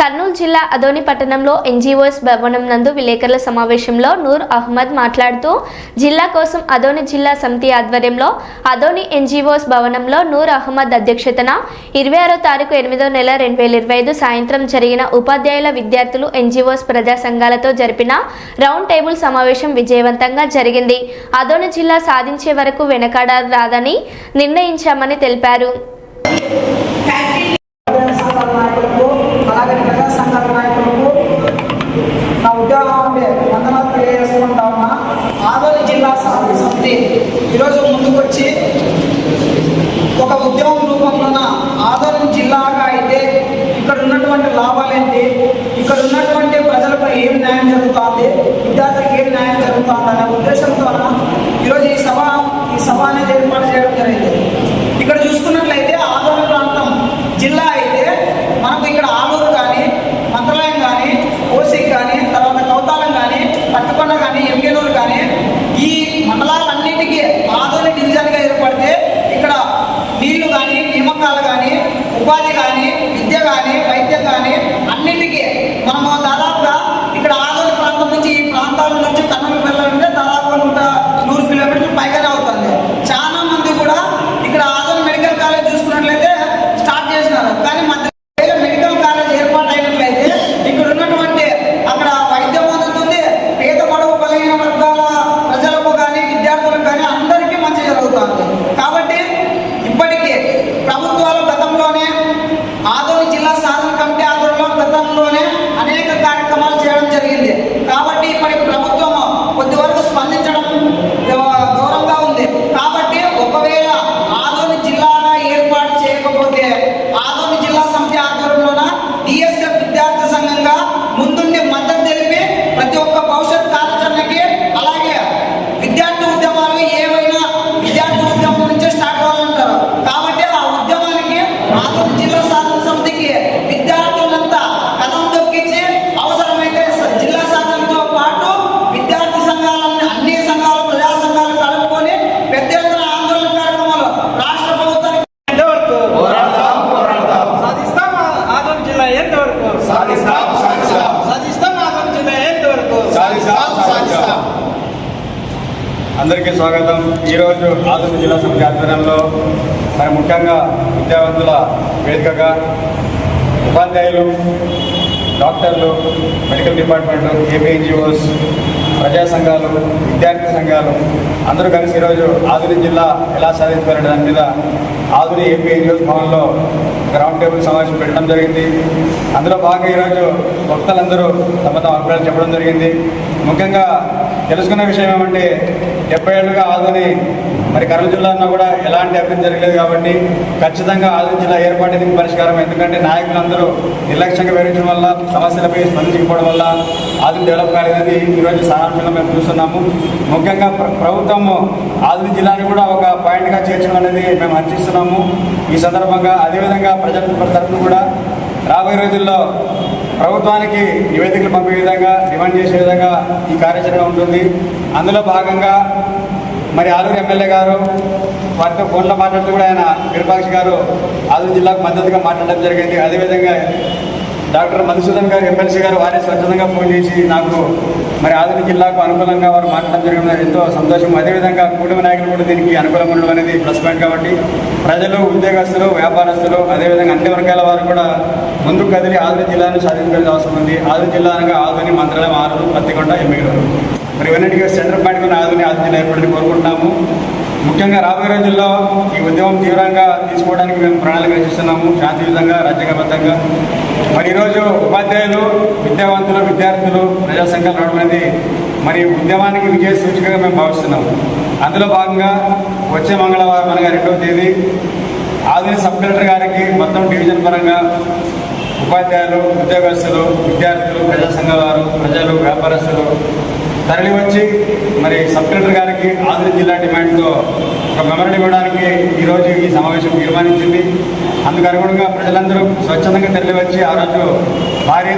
కర్నూలు జిల్లా అదోని పట్టణంలో ఎన్జీఓస్ భవనం నందు విలేకరుల సమావేశంలో నూర్ అహ్మద్ మాట్లాడుతూ జిల్లా కోసం అదోని జిల్లా సమితి ఆధ్వర్యంలో అదోని ఎన్జీఓస్ భవనంలో నూర్ అహ్మద్ అధ్యక్షతన ఇరవై ఆరో తారీఖు ఎనిమిదో నెల రెండు వేల ఇరవై ఐదు సాయంత్రం జరిగిన ఉపాధ్యాయుల విద్యార్థులు ఎన్జీఓస్ ప్రజా సంఘాలతో జరిపిన రౌండ్ టేబుల్ సమావేశం విజయవంతంగా జరిగింది. అదోని జిల్లా సాధించే వరకు వెనకాడ రాదని నిర్ణయించామని తెలిపారు. ప్రజా సంఘాల నాయకులకు నా ఉద్యోగం వందనాలు తెలియజేసుకుంటా ఉన్నా. ఆదోని జిల్లా సాధన సమితి ఈరోజు ముందుకొచ్చి ఒక ఉద్యమం రూపంలోన ఆదోని జిల్లాగా అయితే ఇక్కడ ఉన్నటువంటి లాభాలేంటి ఇక్కడ ఉన్నటువంటి ప్రజలకు ఏం న్యాయం జరుగుతుంది? విద్యార్థులకు ఏం న్యాయం జరుగుతుంది అనే ఉద్దేశంతో ఈరోజు ఈ సభ ఈ సభ అనేది ఏర్పాటు చేయడం జరిగింది. ఉపాధి కానీ విద్య కానీ వైద్యం కానీ అన్నిటికీ మనము జరిగింది. కాబట్టి ఇప్పటి ప్రభుత్వం కొద్ది వరకు స్పందించడం దూరంగా ఉంది. కాబట్టి ఒకవేళ ఆదోని జిల్లాగా ఏర్పాటు చేయకపోతే సాధిస్తాం అందరికీ స్వాగతం. ఈరోజు ఆదరణ జిల్లా సమితి ఆధ్వర్యంలో మరి ముఖ్యంగా విద్యావంతుల వేదికగా ఉపాధ్యాయులు డాక్టర్లు మెడికల్ డిపార్ట్మెంట్ ఏపీఎన్జిఓస్ ప్రజా సంఘాలు విద్యార్థి సంఘాలు అందరూ కలిసి ఈరోజు ఆధునిక జిల్లా ఎలా సాధించాలనే దాని మీద ఆధునిక ఏపీ ఎన్జిఓస్ భవన్లో ఒక రౌండ్ టేబుల్ సమావేశం పెట్టడం జరిగింది. అందులో భాగంగా ఈరోజు భక్తులందరూ తమ తమ అభిప్రాయాలు చెప్పడం జరిగింది. ముఖ్యంగా తెలుసుకున్న విషయం ఏమంటే డెబ్బై ఏళ్ళుగా ఆధుని మరి కర్నూలు జిల్లాలో కూడా ఎలాంటి అభివృద్ధి జరగలేదు కాబట్టి ఖచ్చితంగా ఆదుని జిల్లా ఏర్పాటు దీనికి పరిష్కారం. ఎందుకంటే నాయకులందరూ నిర్లక్ష్యంగా వివరించడం వల్ల సమస్యలపై స్పందించకపోవడం వల్ల ఆదుని డెవలప్ కాలేదని ఈరోజు సారాంశంగా మేము చూస్తున్నాము. ముఖ్యంగా ప్రభుత్వము ఆదుని జిల్లాని కూడా ఒక పాయింట్గా చేర్చడం అనేది మేము హర్షిస్తున్నాము. ఈ సందర్భంగా అదేవిధంగా ప్రజల తరఫున కూడా రాబోయే రోజుల్లో ప్రభుత్వానికి నివేదికలు పంపే విధంగా డిమాండ్ చేసే విధంగా ఈ కార్యాచరణ ఉంటుంది. అందులో భాగంగా మరి ఆలూరు ఎమ్మెల్యే గారు వారితో ఫోన్లో మాట్లాడుతూ కూడా ఆయన విరూపాక్ష గారు ఆలూరు జిల్లాకు మద్దతుగా మాట్లాడడం జరిగింది. అదేవిధంగా డాక్టర్ మధుసూదన్ గారు ఎమ్మెల్సీ గారు వారే స్వచ్ఛందంగా ఫోన్ చేసి నాకు మరి ఆదిని జిల్లాకు అనుకూలంగా వారు మాట్లాడడం జరిగింది. ఎంతో సంతోషం. అదేవిధంగా కూటమి నాయకులు కూడా దీనికి అనుకూలంగా ఉండడం అనేది ప్లస్ పాయింట్ కాబట్టి ప్రజలు ఉద్యోగస్తులు వ్యాపారస్తులు అదేవిధంగా అన్ని వర్గాల వారు కూడా ముందుకు కదిలి ఆదిని జిల్లాను సాధించాల్సిన అవసరం ఉంది. ఆదిని జిల్లా అనగా ఆదిని మంత్రాలయం ఆరు పత్తికొండ ఎమ్మెల్యేలు మరి ఇవన్నిటికీ సెంటర్ పాయింట్ ఉన్న ఆదిని ఆదిని జిల్లా కోరుకుంటున్నాము. ముఖ్యంగా రాబోయే రోజుల్లో ఈ ఉద్యమం తీవ్రంగా తీసుకోవడానికి మేము ప్రణాళిక చేస్తున్నాము. శాంతియుతంగా రాజ్యాంగబద్ధంగా. మరి ఈరోజు ఉపాధ్యాయులు విద్యావంతులు విద్యార్థులు ప్రజా సంఘాలు రావడం అనేది మరి ఉద్యమానికి విజయ సూచికగా మేము భావిస్తున్నాము. అందులో భాగంగా వచ్చే మంగళవారం అనగా రెండవ తేదీ ఆధునిక సబ్ కలెక్టర్ గారికి మొత్తం డివిజన్ పరంగా ఉపాధ్యాయులు ఉద్యోగస్తులు విద్యార్థులు ప్రజా సంఘాల వారు ప్రజలు వ్యాపారస్తులు తరలి వచ్చి మరి సబ్ కలెక్టర్ గారికి ఆదిరి జిల్లా డిమాండ్తో ఒక మెమరీ ఇవ్వడానికి ఈరోజు ఈ సమావేశం తీర్మానించింది. అందుకు అనుగుణంగా ప్రజలందరూ స్వచ్ఛందంగా తరలివచ్చి ఆ రోజు భారీ